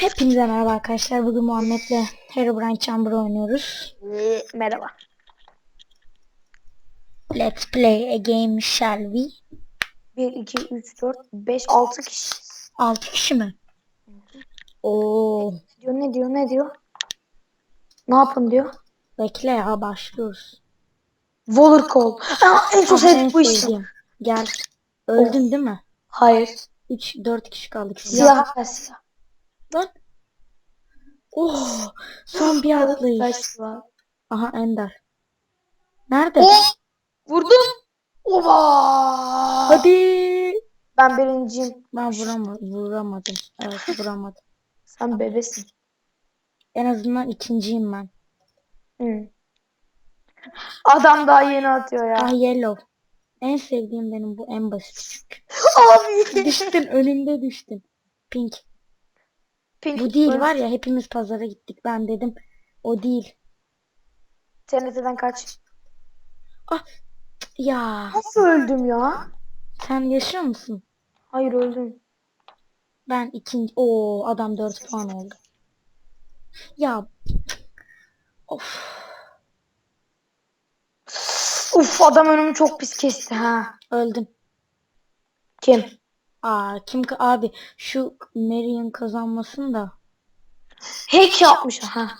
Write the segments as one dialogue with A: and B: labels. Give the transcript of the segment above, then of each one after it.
A: Hepinize merhaba arkadaşlar. Bugün Muhammed'le Herobrine Chamber oynuyoruz.
B: Merhaba.
A: Let's play a game shall we?
B: 1, 2, 3, 4, 5, 6 kişi.
A: 6 kişi mi? Oo,
B: Diyor ne diyor ne diyor? Ne yapın diyor?
A: bekle ya başlıyoruz.
B: Waller call. Aa, en çok sevdiğim bu
A: sevdiğim. Gel. Öldün değil mi?
B: Hayır.
A: 3 4 kişi kaldık. Siyah.
B: Siyah.
A: Lan. Oh, son bir atlayış. Aha Ender. Nerede?
B: Vurdum. Oba.
A: Hadi.
B: Ben birinciyim.
A: Ben vuramadım. Vuramadım. Evet vuramadım.
B: Sen bebesin.
A: En azından ikinciyim ben.
B: Hı. Adam daha yeni atıyor ya.
A: Ah yellow. En sevdiğim benim bu en basit.
B: Abi.
A: düştün önümde düştün. Pink.
B: Pink.
A: Bu değil var ya hepimiz pazara gittik. Ben dedim o değil.
B: TNT'den kaç.
A: Ya
B: Nasıl öldüm ya?
A: sen yaşıyor musun?
B: Hayır öldüm.
A: Ben ikinci. Oo adam 4 puan oldu. Ya of
B: Uf adam önümü çok pis kesti ha.
A: öldüm.
B: Kim?
A: Aa kim ka- abi şu Marion kazanmasın da.
B: Hack yapmış ha.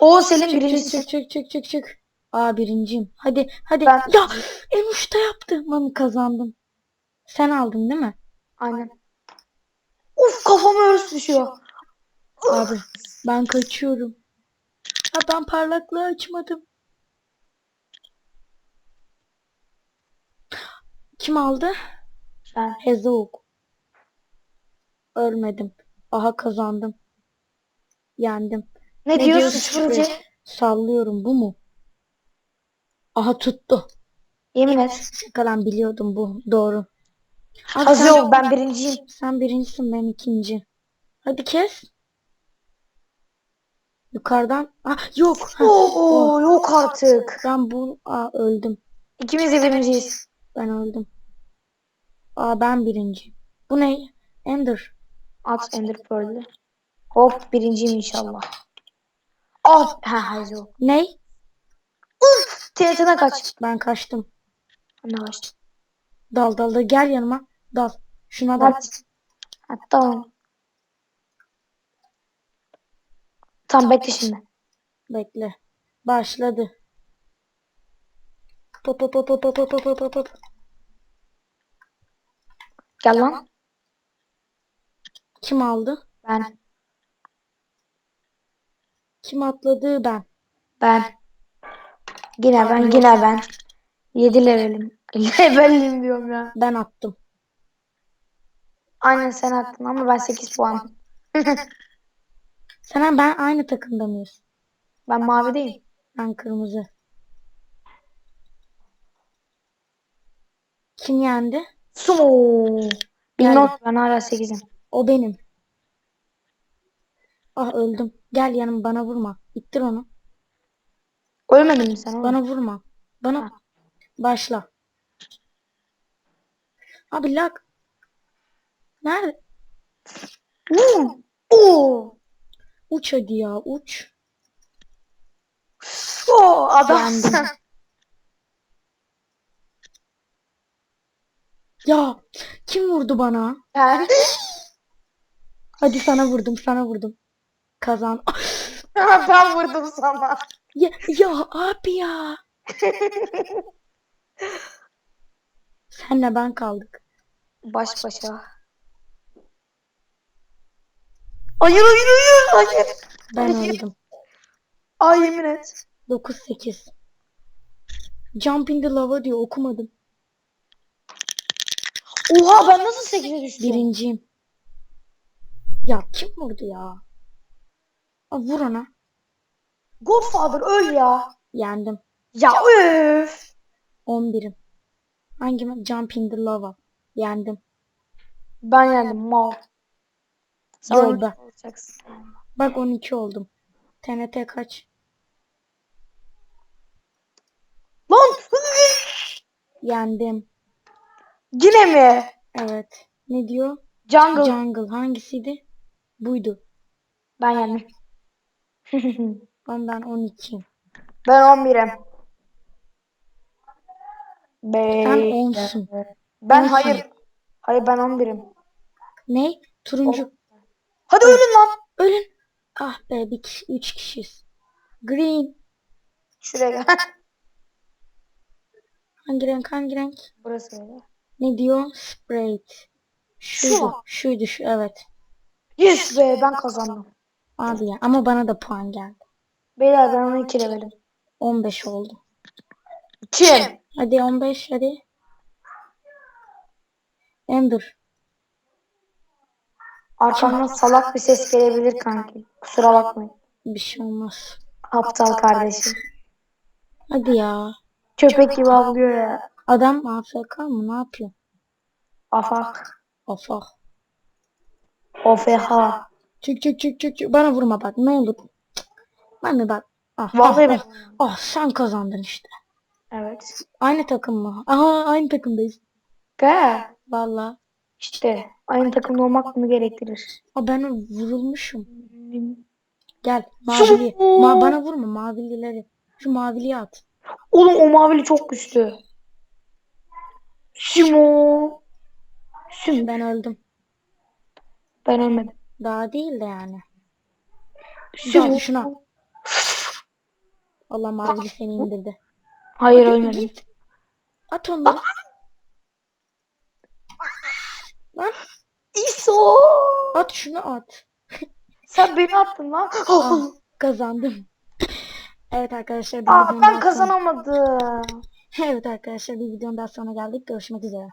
B: O Selim
A: Çık çık
B: birincisi.
A: çık çık çık çık çık. Aa birinciyim. Hadi hadi.
B: Ben-
A: Ya en uçta yaptım. Mami kazandım. Sen aldın değil mi?
B: Aynen. Uf kafama örs düşüyor.
A: Abi ben kaçıyorum. Ha ben parlaklığı açmadım. Kim aldı?
B: Ben.
A: Hezok. Ölmedim. Aha kazandım. Yendim.
B: Ne,
A: Ne
B: diyorsun?
A: Şükrü? Sallıyorum bu mu? Aha tuttu.
B: Yemin et.
A: Şakadan biliyordum bu. Doğru. Abi sen,
B: ol ben birinciyim.
A: sen birincisin ben ikinci. Hadi kes. Yukarıdan. Ah yok. Ha,
B: Oo yok artık.
A: Ben bu Aa, öldüm.
B: İkimiz de birinciyiz.
A: Ben öldüm. Aa ben birinci. Bu ne? Ender.
B: At Ender Pearl'ü. Hop birinciyim inşallah. Oh ha hayır o.
A: Ne?
B: Uf TRT'den kaç.
A: Ben kaçtım.
B: Ne kaçtım?
A: Dal dal dal gel yanıma. Dal. Şuna dal.
B: Ha, tamam. Tam bekle şimdi.
A: Bekle. Başladı. Pop Pop pop pop pop pop pop pop pop.
B: Gel lan.
A: Kim aldı?
B: Ben.
A: Kim atladı? Ben.
B: Ben. Yine ben yine ben. 7 levelim. Levelim diyorum ya.
A: Ben attım.
B: Aynen sen attın ama ben 8 puan.
A: Sen ben aynı takımda mıyız?
B: Ben mavideyim.
A: Ben kırmızı. Kim yendi?
B: Sumo. Bilmem ben hala 8'im.
A: O benim. Ah öldüm. Gel yanım bana vurma. İttir onu.
B: Ölmedin mi sen oğlum?
A: Bana vurma. Bana
B: Ha.
A: başla. Abi lag. Nerede?
B: Vum. Oo.
A: Uç hadi ya uç.
B: Oo adam.
A: Yendim. Ya kim vurdu bana?
B: Ben.
A: Hadi sana vurdum sana vurdum. Kazan.
B: ben vurdum sana.
A: Ya, ya abi ya. Senle ben kaldık.
B: Baş başa. Hayır hayır hayır hayır.
A: Ben
B: Hayır.
A: öldüm.
B: Ay yemin et.
A: 9-8. Jump in the lava diyor okumadım.
B: Oha ben nasıl 8'e düştüm?
A: Birinciyim. Ya kim vurdu ya? Aa, vur ona.
B: Godfather öl ya.
A: Yendim.
B: Ya öf.
A: 11'im. Hangi Jump in the lava. Yendim.
B: Ben yendim mal. Olacaksın.
A: Bak 12 oldum. TNT kaç?
B: Lan
A: Yendim.
B: Yine mi?
A: Evet. Ne diyor?
B: Jungle.
A: Jungle hangisiydi? Buydu.
B: Ben yendim.
A: Ben ben 12'yim.
B: ben 11'im.
A: Sen
B: Be
A: 10'sun.
B: ben
A: onsun.
B: hayır. Hayır ben 11'im.
A: Ne? Turuncu.
B: Hadi ölün lan.
A: Ölün. Ah be bir kişi, üç kişiyiz. Green.
B: Şuraya gel.
A: Hangi renk hangi renk?
B: Burası öyle.
A: Ne diyor?
B: Şu
A: Şuydu.
B: mu?
A: Şuydu şu evet.
B: Yes be ben kazandım.
A: Abi ya ama bana da puan geldi.
B: Beyler ben onu 2 levelim.
A: 15 oldu.
B: Kim?
A: Hadi 15 hadi. Ender.
B: Arkamdan salak bir ses gelebilir kanki. Kusura bakmayın.
A: Bir şey olmaz.
B: Aptal kardeşim.
A: Hadi ya.
B: Köpek gibi avlıyor ya.
A: Adam AFK mı? Ne yapıyor?
B: Afak.
A: Afak.
B: Ofeha.
A: Çık çık çık çık çık. Bana vurma bak ne. Cık. Bana bak. Ah,
B: Vallahi
A: ah,
B: ben.
A: ah, ah, sen kazandın işte.
B: Evet.
A: Aynı takım mı? Aha aynı takımdayız.
B: Ge.
A: Valla.
B: İşte aynı takımda olmak bunu gerektirir.
A: Aa, ben vurulmuşum. Gel mavili. Ma bana vurma mavilileri. Şu maviliyi at.
B: Oğlum o mavili çok güçlü. Simo. Sim.
A: Ben öldüm.
B: Ben ölmedim.
A: Daha değil de yani.
B: Simo.
A: Gel şuna. Allah mavili seni indirdi.
B: Hayır
A: Hadi
B: ölmedim.
A: git. At onları. Lan
B: İso.
A: at şunu at.
B: Sen beni attın lan.
A: Ah, kazandım. Evet arkadaşlar
B: Aa, ben kazanamadım.
A: Evet arkadaşlar bir videonun daha sonra geldik. Görüşmek üzere.